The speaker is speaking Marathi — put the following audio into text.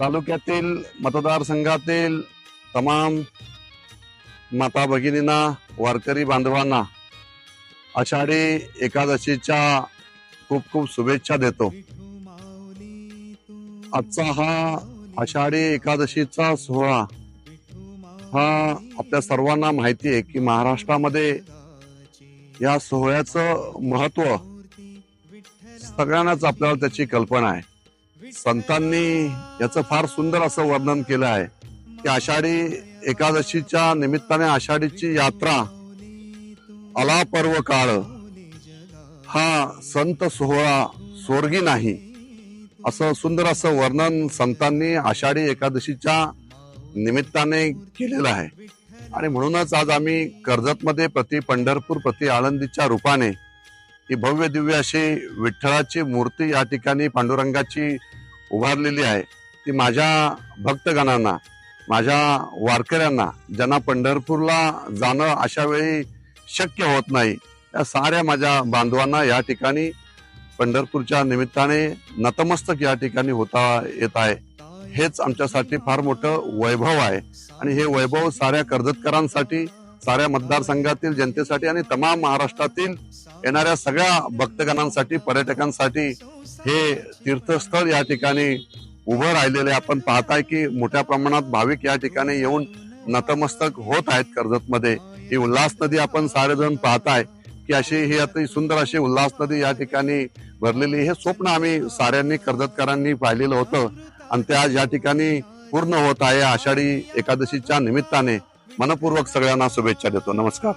तालुक्यातील मतदारसंघातील तमाम माता भगिनींना वारकरी बांधवांना आषाढी एकादशीच्या खूप खूप शुभेच्छा देतो. आजचा हा आषाढी एकादशीचा सोहळा हा आपल्या सर्वांना माहिती आहे की महाराष्ट्रामध्ये या सोहळ्याचं महत्त्व सगळ्यांनाच आपल्याला त्याची कल्पना आहे. संतांनी याचं फार सुंदर असं वर्णन केलं आहे की आषाढी एकादशीच्या निमित्ताने आषाढीची यात्रा अलापर्व काळ हा संत सोहळा स्वर्गी नाही. असं सुंदर असं वर्णन संतांनी आषाढी एकादशीच्या निमित्ताने केलेलं आहे. आणि म्हणूनच आज आम्ही कर्जतमध्ये प्रति पंढरपूर प्रति आळंदीच्या रूपाने ही भव्य दिव्य अशी विठ्ठलाची मूर्ती या ठिकाणी पांडुरंगाची उभारलेली आहे. ती माझ्या भक्तगणांना माझ्या वारकऱ्यांना ज्यांना पंढरपूरला जाणं अशा वेळी शक्य होत नाही त्या साऱ्या माझ्या बांधवांना या ठिकाणी पंढरपूरच्या निमित्ताने नतमस्तक या ठिकाणी होता येत आहे. हेच आमच्यासाठी फार मोठं वैभव आहे. आणि हे वैभव साऱ्या कर्जतकरांसाठी साऱ्या मतदारसंघातील जनतेसाठी आणि तमाम महाराष्ट्रातील येणाऱ्या सगळ्या भक्तगणांसाठी पर्यटकांसाठी हे तीर्थस्थळ या ठिकाणी उभं राहिलेले आपण पाहताय की मोठ्या प्रमाणात भाविक या ठिकाणी येऊन नतमस्तक होत आहेत कर्जतमध्ये. ही उल्हास नदी आपण सारेजण पाहताय की अशी ही अति सुंदर अशी उल्हास नदी या ठिकाणी भरलेली हे स्वप्न आम्ही साऱ्यांनी कर्जतकरांनी पाहिलेलं होतं. आणि ते आज या ठिकाणी पूर्ण होत आहे. आषाढी एकादशीच्या निमित्ताने मनपूर्वक सगळ्यांना शुभेच्छा देतो. नमस्कार.